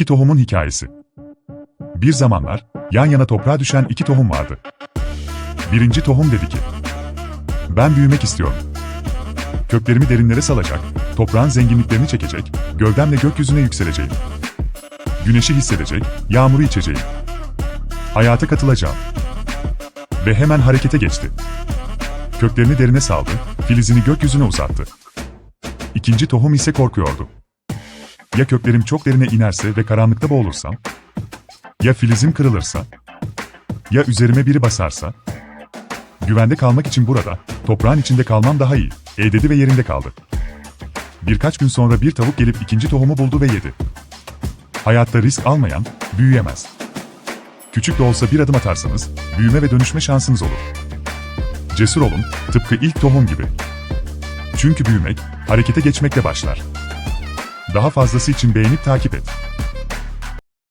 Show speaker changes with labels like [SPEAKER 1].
[SPEAKER 1] İki tohumun hikayesi. Bir zamanlar yan yana toprağa düşen iki tohum vardı. Birinci tohum dedi ki, ben büyümek istiyorum. Köklerimi derinlere salacak, toprağın zenginliklerini çekecek, gövdemle gökyüzüne yükseleceğim. Güneşi hissedecek, yağmuru içeceğim. Hayata katılacağım. Ve hemen harekete geçti. Köklerini derine saldı, filizini gökyüzüne uzattı. İkinci tohum ise korkuyordu. Ya köklerim çok derine inerse ve karanlıkta boğulursam? Ya filizim kırılırsa? Ya üzerime biri basarsa? Güvende kalmak için burada, toprağın içinde kalmam daha iyi, e dedi ve yerinde kaldı. Birkaç gün sonra bir tavuk gelip ikinci tohumu buldu ve yedi. Hayatta risk almayan, büyüyemez. Küçük de olsa bir adım atarsanız, büyüme ve dönüşme şansınız olur. Cesur olun, tıpkı ilk tohum gibi. Çünkü büyümek, harekete geçmekle başlar. Daha fazlası için beğenip takip et.